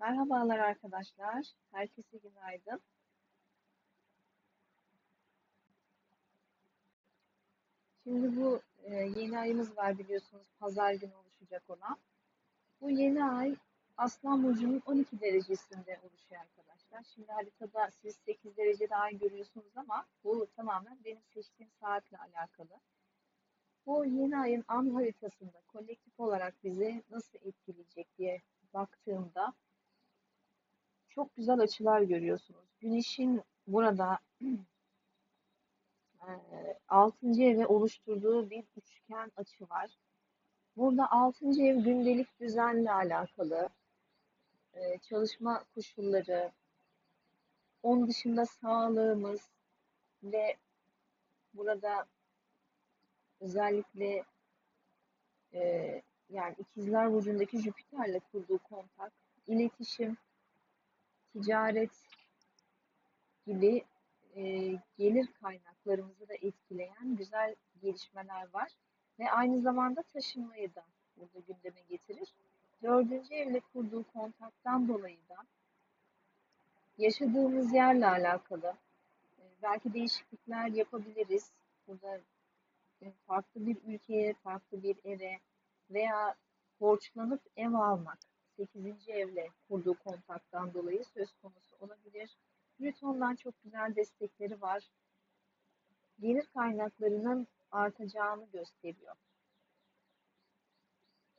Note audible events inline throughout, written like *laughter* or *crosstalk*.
Merhabalar arkadaşlar. Herkese günaydın. Şimdi bu e, yeni ayımız var biliyorsunuz pazar günü oluşacak olan. Bu yeni ay Aslan Burcu'nun 12 derecesinde oluşuyor arkadaşlar. Şimdi haritada siz 8 derecede ay görüyorsunuz ama bu tamamen benim seçtiğim saatle alakalı. Bu yeni ayın an haritasında kolektif olarak bizi nasıl etkileyecek diye baktığımda çok güzel açılar görüyorsunuz. Güneşin burada *clears throat* 6. eve oluşturduğu bir üçgen açı var. Burada 6. ev gündelik düzenle alakalı çalışma koşulları, onun dışında sağlığımız ve burada özellikle yani ikizler burcundaki Jüpiter'le kurduğu kontak, iletişim, ticaret gibi e, gelir kaynaklarımızı da etkileyen güzel gelişmeler var. Ve aynı zamanda taşınmayı da burada gündeme getirir. Dördüncü evle kurduğu kontaktan dolayı da yaşadığımız yerle alakalı e, belki değişiklikler yapabiliriz. Burada e, farklı bir ülkeye, farklı bir eve veya borçlanıp ev almak 8. evle kurduğu kontaktan dolayı söz konusu olabilir. Plüton'dan çok güzel destekleri var. Gelir kaynaklarının artacağını gösteriyor.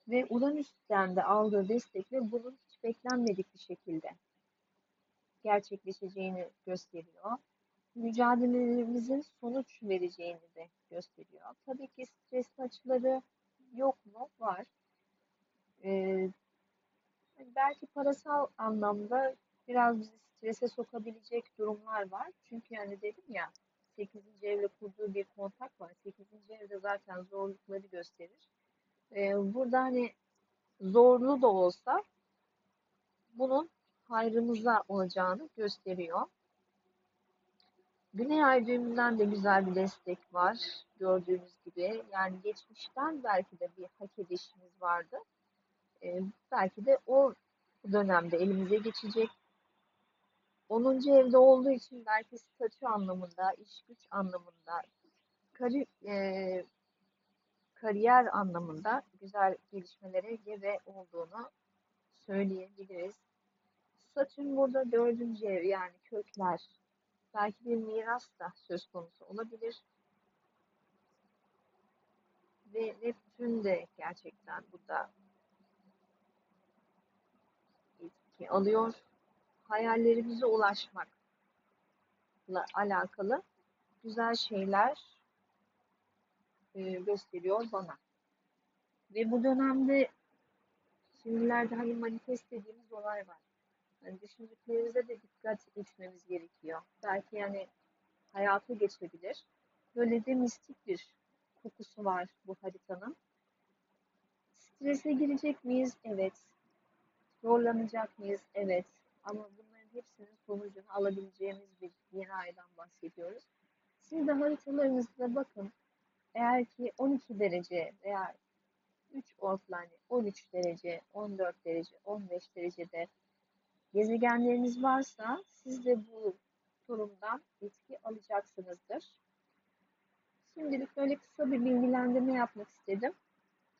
Ve Uranüs'ten de aldığı destekle bunun hiç beklenmedik bir şekilde gerçekleşeceğini gösteriyor. Mücadelelerimizin sonuç vereceğini de gösteriyor. Tabii ki stresli açıları yok mu? Var. Ee, belki parasal anlamda biraz bizi strese sokabilecek durumlar var. Çünkü yani dedim ya 8. evle kurduğu bir kontak var. 8. evde zaten zorlukları gösterir. Ee, burada hani zorlu da olsa bunun hayrımıza olacağını gösteriyor. Güney ay düğümünden de güzel bir destek var gördüğünüz gibi. Yani geçmişten belki de bir hak edişimiz vardı e, belki de o dönemde elimize geçecek. 10. evde olduğu için belki statü anlamında, iş güç anlamında, kari, e, kariyer anlamında güzel gelişmelere gebe olduğunu söyleyebiliriz. Satürn burada dördüncü ev yani kökler. Belki bir miras da söz konusu olabilir. Ve Neptün de gerçekten burada etki alıyor. Hayallerimize ulaşmakla alakalı güzel şeyler e, gösteriyor bana. Ve bu dönemde şimdilerde hani manifest dediğimiz olay var. Yani düşündüklerimize de dikkat etmemiz gerekiyor. Belki yani hayata geçebilir. Böyle de mistik bir kokusu var bu haritanın. Strese girecek miyiz? Evet. Zorlanacak mıyız? Evet. Ama bunların hepsinin sonucunu alabileceğimiz bir yeni aydan bahsediyoruz. Siz de haritalarınızda bakın. Eğer ki 12 derece veya 3 ortlarını 13 derece, 14 derece, 15 derecede gezegenleriniz varsa siz de bu durumdan etki alacaksınızdır. Şimdilik böyle kısa bir bilgilendirme yapmak istedim.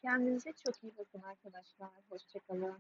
Kendinize çok iyi bakın arkadaşlar. Hoşçakalın.